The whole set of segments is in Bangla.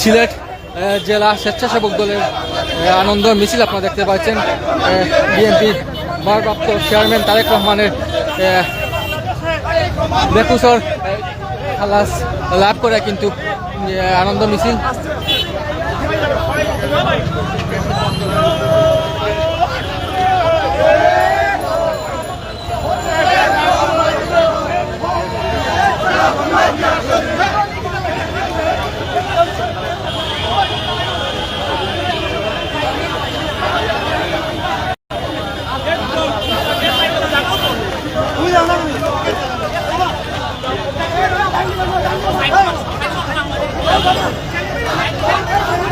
সিলেট জেলা স্বেচ্ছাসেবক দলের আনন্দ মিছিল আপনারা দেখতে পাচ্ছেন। বিএনপি ভারপ্রাপ্ত চেয়ারম্যান তারেক রহমানের বেকুসর খালাস লাভ করে কিন্তু আনন্দ মিছিল। সবাই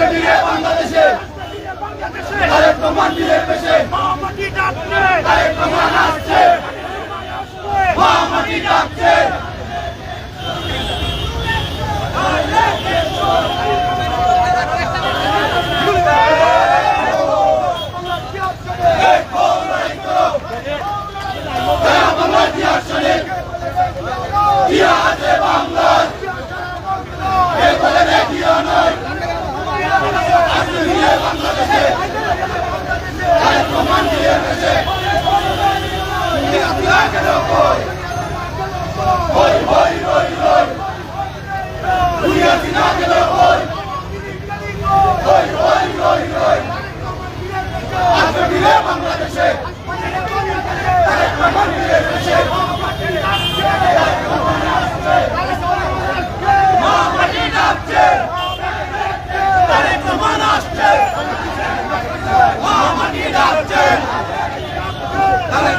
বাংলাদেশে আরেক প্রমাণ বীরের পেশে আরেক প্রমাণ আসছে। মাটি ডাকছে বাংলার ইতিহাস শোনে দিয়া আছে বাংলার এ বলে দেখিও নয় আজকে নিয়ে বাংলাদেশে আরেক প্রমাণ বীরের পেশে কেন কই হই হই হই হই দুনিয়া চিনা গেল হই হই হই হই হই আজকে নিয়ে বাংলাদেশে আরেক প্রমাণ বীরের পেশে মা মাটি ডাকছে তারেক রহমান আসছে মা মাটি ডাকছে তারেক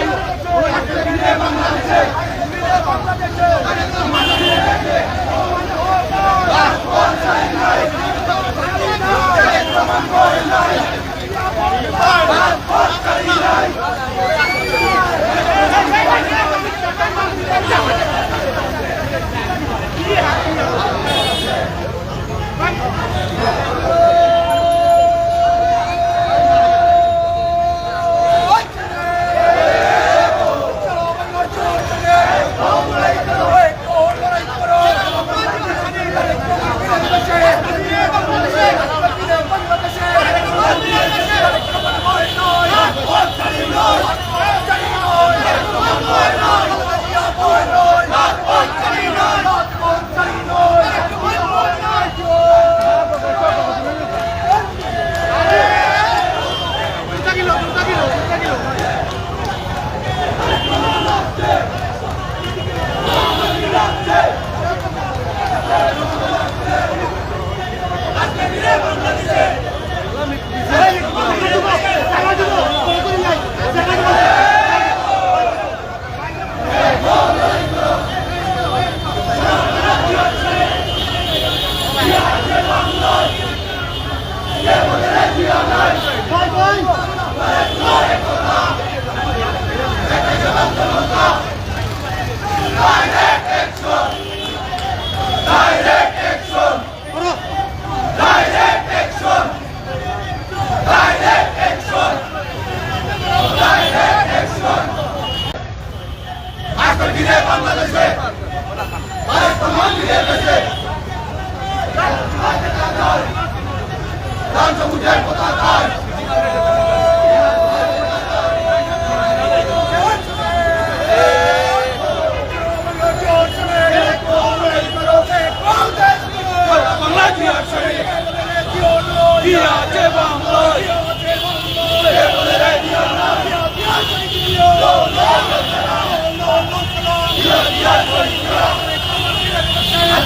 রহমান আসছে আজকে দিনে বাংলাদেশে তারেক রহমান আসছে। রাজপথ চাই নাই। তারেক রহমান কয় নাই। রাজপথ চাই নাই। আজকে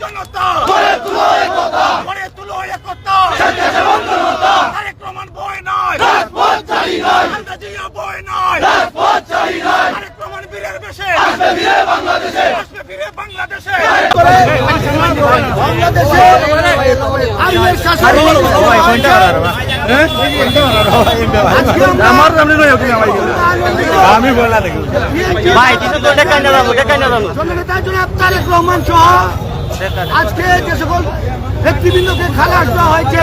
জনতা। গড়ে তুলো একতা। গড়ে তুলো একতা। স্বেচ্ছাসেবক জনতা তারেক বয় নয়। রাজপথ চাই নাই খালেদা বয় নয়। রাজপথ চাই নাই তারেক বীরের বেশে। আসবে ফিরে বাংলাদেশে। আসবে ফিরে বাংলাদেশে। আইনের শাসন আমার সামনে নয় তুমি আমায় আমি বলা দেখি ভাই? কিছু তো দেখাই না দেখাই না জননেতা জনাব তারেক রহমান সহ আজকে যে সকল নেতৃবৃন্দকে খালাস দেওয়া হয়েছে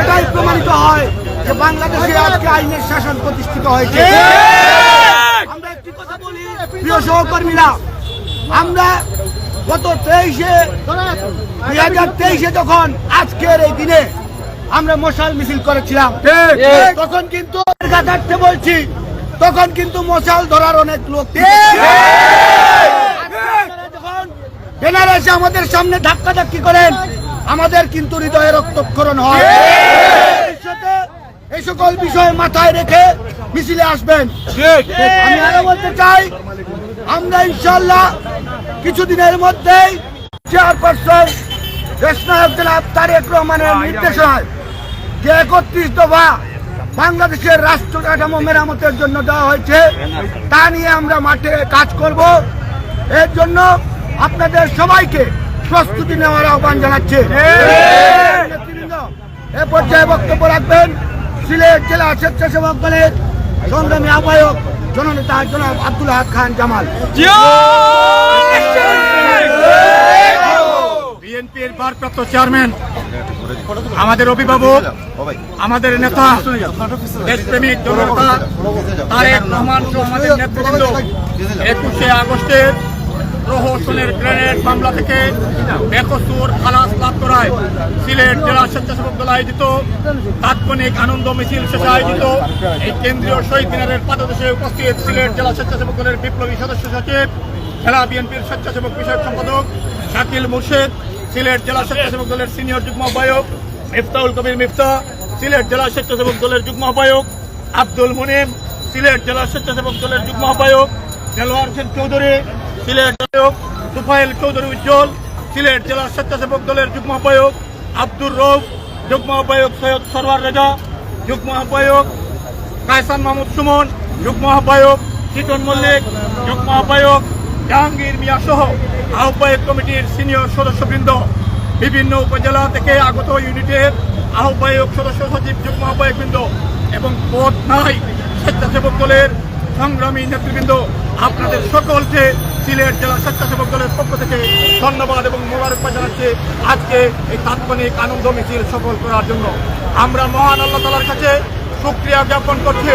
এটাই প্রমাণিত হয় যে বাংলাদেশে আজকে আইনের শাসন প্রতিষ্ঠিত হয়েছে। আমরা একটি কথা বলি প্রিয় সহকর্মীরা আমরা গত তেইশে দুই হাজার তেইশে যখন আজকের এই দিনে আমরা মশাল মিছিল করেছিলাম তখন কিন্তু বলছি তখন কিন্তু মশাল ধরার অনেক লোক বেনারে এসে আমাদের সামনে ধাক্কা ধাক্কি করেন। আমাদের কিন্তু হৃদয়ে রক্তক্ষরণ হয়। এই সকল বিষয় মাথায় রেখে মিছিলে আসবেন। আমি আরও বলতে চাই আমরা ইনশাল্লাহ কিছুদিনের মধ্যেই চেয়ারপারসন জনাব তারেক রহমানের নির্দেশনায় যে একত্রিশ দফা বাংলাদেশের রাষ্ট্র কাঠামো মেরামতের জন্য দেওয়া হয়েছে তা নিয়ে আমরা মাঠে কাজ করব। এর জন্য আপনাদের সবাইকে প্রস্তুতি নেওয়ার আহ্বান জানাচ্ছে। এ পর্যায়ে বক্তব্য রাখবেন সিলেট জেলা স্বেচ্ছাসেবক দলের সংগ্রামী আহ্বায়ক জননেতা জনাব আব্দুল হাক খান জামাল। ভারপ্রাপ্ত চেয়ারম্যান, আমাদের অভিভাবক, আমাদের নেতা, দেশপ্রেমিক জনতা তারেক রহমান একুশে আগস্টের প্রহসনের গ্রেনেড মামলা থেকে বেকসুর খালাস লাভ করায় সিলেট জেলা স্বেচ্ছাসেবক দল আয়োজিত তাৎক্ষণিক আনন্দ মিছিল শেষে আয়োজিত এই কেন্দ্রীয় শহীদ মিনারের পাদদেশে উপস্থিত সিলেট জেলা স্বেচ্ছাসেবক দলের বিপ্লবী সদস্য সচিব জেলা বিএনপির স্বেচ্ছাসেবক বিষয়ক সম্পাদক শাকিল মুর্শেদ, সিলেট জেলা স্বেচ্ছাসেবক দলের সিনিয়র যুগ্ম আহ্বায়ক মিফতাউল কবির মিফতা, সিলেট জেলা স্বেচ্ছাসেবক দলের যুগ্ম আহ্বায়ক আব্দুল মুনিম, সিলেট জেলা স্বেচ্ছাসেবক দলের যুগ্ম আহ্বায়ক দেলোয়ার হোসেন চৌধুরী সিলেট আহ্বায়ক তুফাইল চৌধুরী উজ্জ্বল, সিলেট জেলা স্বেচ্ছাসেবক দলের যুগ্ম আহ্বায়ক আব্দুর রৌফ যুগ্ম আহ্বায়ক সৈয়দ সরওয়ার রেজা, যুগ্ম আহ্বায়ক কায়সান মাহমুদ সুমন, যুগ্ম আহ্বায়ক চিতন মল্লিক, যুগ্ম আহ্বায়ক জাহাঙ্গীর মিয়া সহ আহ্বায়ক কমিটির সিনিয়র সদস্যবৃন্দ। বিভিন্ন উপজেলা থেকে আগত ইউনিটের আহ্বায়ক সদস্য সচিব যুগ্ম আহ্বায়কবৃন্দ এবং পদ নাই স্বেচ্ছাসেবক দলের সংগ্রামী নেতৃবৃন্দ। আপনাদের সকলকে সিলেট জেলা স্বেচ্ছাসেবক দলের পক্ষ থেকে ধন্যবাদ এবং মোবারকবাদ জানাচ্ছি। আজকে এই তাৎক্ষণিক আনন্দ মিছিল সফল করার জন্য। আমরা মহান আল্লাহ তালার কাছে শুক্রিয়া জ্ঞাপন করছে।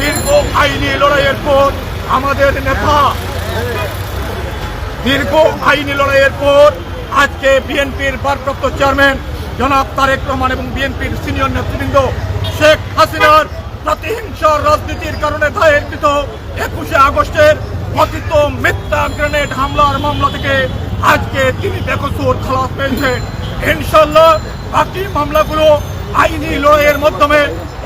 দীর্ঘ আইনি লড়াইয়ের পর আমাদের নেতা, দীর্ঘ আইনি লড়াইয়ের পর আজকে বিএনপির ভারপ্রাপ্ত চেয়ারম্যান জনাব তারেক রহমান এবং বিএনপির সিনিয়র নেতৃবৃন্দ শেখ হাসিনার প্রতিহিংস রাজনীতির কারণে দায়েরকৃত একুশে আগস্টের কথিত মিথ্যা গ্রেনেড হামলার মামলা থেকে আজকে তিনি বেকসুর খালাস পেয়েছেন। ইনশাল্লাহ বাকি মামলাগুলো আইনি লড়াইয়ের মাধ্যমে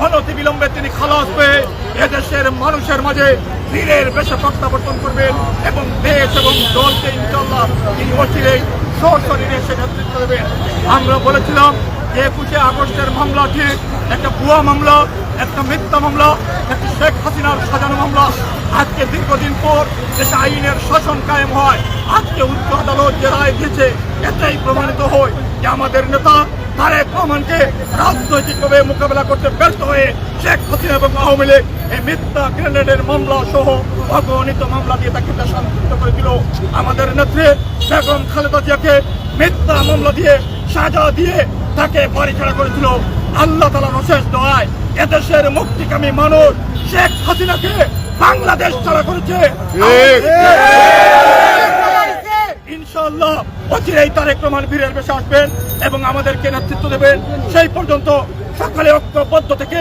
অনতিবিলম্বে তিনি খালাস পেয়ে এদেশের মানুষের মাঝে বীরের বেশে প্রত্যাবর্তন করবেন এবং দেশ এবং দলকে ইনশাল্লাহ তিনি অচিরেই সশরীরে সে নেতৃত্ব দেবেন। আমরা বলেছিলাম যে একুশে আগস্টের মামলাটি একটা ভুয়া মামলা, একটা মিথ্যা মামলা, একটা শেখ হাসিনার সাজানো মামলা। আজকে দীর্ঘদিন পর দেশে আইনের শাসন কায়েম হয়। আজকে উচ্চ আদালত যে রায় দিয়েছে, এটাই প্রমাণিত হয় যে আমাদের নেতা তারেক রহমানকে রাজনৈতিকভাবে মোকাবেলা করতে ব্যর্থ হয়ে শেখ হাসিনা এবং আওয়ামী লীগ এই মিথ্যা গ্রেনেডের মামলা সহ অগণিত মামলা দিয়ে তাকে দেশান্তরিত করেছিল আমাদের নেত্রী বেগম খালেদা জিয়াকে মিথ্যা মামলা দিয়ে সাজা দিয়ে তাকে ছাড়া করেছিল আল্লাহ তালার অশেষ দোয়ায়। এদেশের মুক্তিকামী মানুষ শেখ হাসিনাকে বাংলাদেশ ছাড়া করেছে। বেশে আসবেন এবং আমাদেরকে নেতৃত্ব দেবেন। সেই পর্যন্ত সকালে ঐক্যবদ্ধ থেকে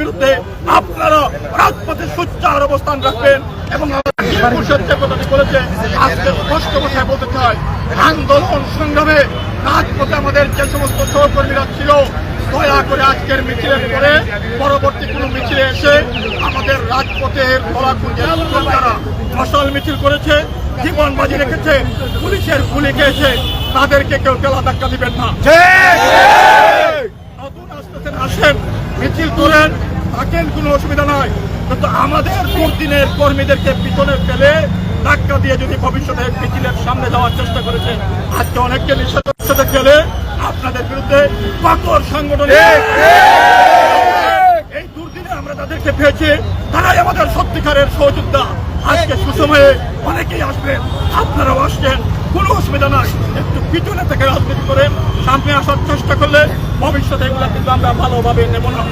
বিরুদ্ধে আপনারা রাজপথে সোচ্চার অবস্থান রাখবেন এবং যে কথাটি বলেছে আজকে স্পষ্ট কথায় বলতে চাই আন্দোলন সংগ্রামে রাজপথে আমাদের যে সমস্ত সহকর্মীরা ছিল দয়া করে আজকের মিছিলের পরে পরবর্তী কোনো মিছিলে এসে আমাদের রাজপথের কলাকুঞ্জের মশাল মিছিল করেছে জীবন বাজি রেখেছে পুলিশের গুলি খেয়েছে তাদেরকে কেউ টেলা ধাক্কা দিবেন না। নতুন আসতেছেন আসেন মিছিল করেন থাকেন কোনো অসুবিধা নাই। কিন্তু আমাদের দুর্দিনের কর্মীদেরকে পিছনে ফেলে ধাক্কা দিয়ে যদি ভবিষ্যতে মিছিলের সামনে যাওয়ার চেষ্টা করেছে আজকে অনেককে নিষেধের সাথে গেলে আপনাদের বিরুদ্ধে কঠোর সাংগঠনিক এই দুর্দিনে আমরা তাদেরকে পেয়েছি তারাই আমাদের সত্যিকারের সহযোদ্ধা। আজকে সুসময়ে অনেকেই আসবেন আপনারাও আসছেন কোনো অসুবিধা নাই। একটু পিছনে থেকে রাজনীতি করে সামনে আসার চেষ্টা করলে ভবিষ্যতে এগুলো কিন্তু আমরা ভালোভাবে নেব না।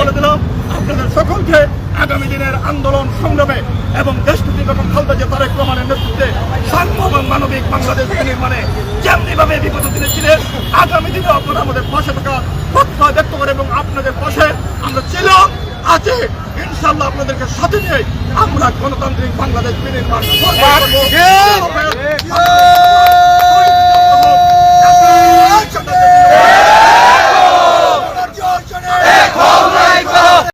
বলে দিলাম আপনাদের সকলকে আগামী দিনের আন্দোলন সংগ্রামে এবং দেশটিকে যখন খালদা যে তারেক রহমানের নেতৃত্বে সাম্য এবং মানবিক বাংলাদেশ নির্মাণে যেমনি ভাবে বিগত দিনে ছিলেন আগামী দিনে আপনারা আমাদের পাশে থাকা প্রত্যয় ব্যক্ত করে এবং আপনাদের পাশে আমরা ছিলাম আছে ইনশাল্লাহ আপনাদেরকে সাথে নিয়ে আমরা গণতান্ত্রিক বাংলাদেশ বিনির্মাণ করব।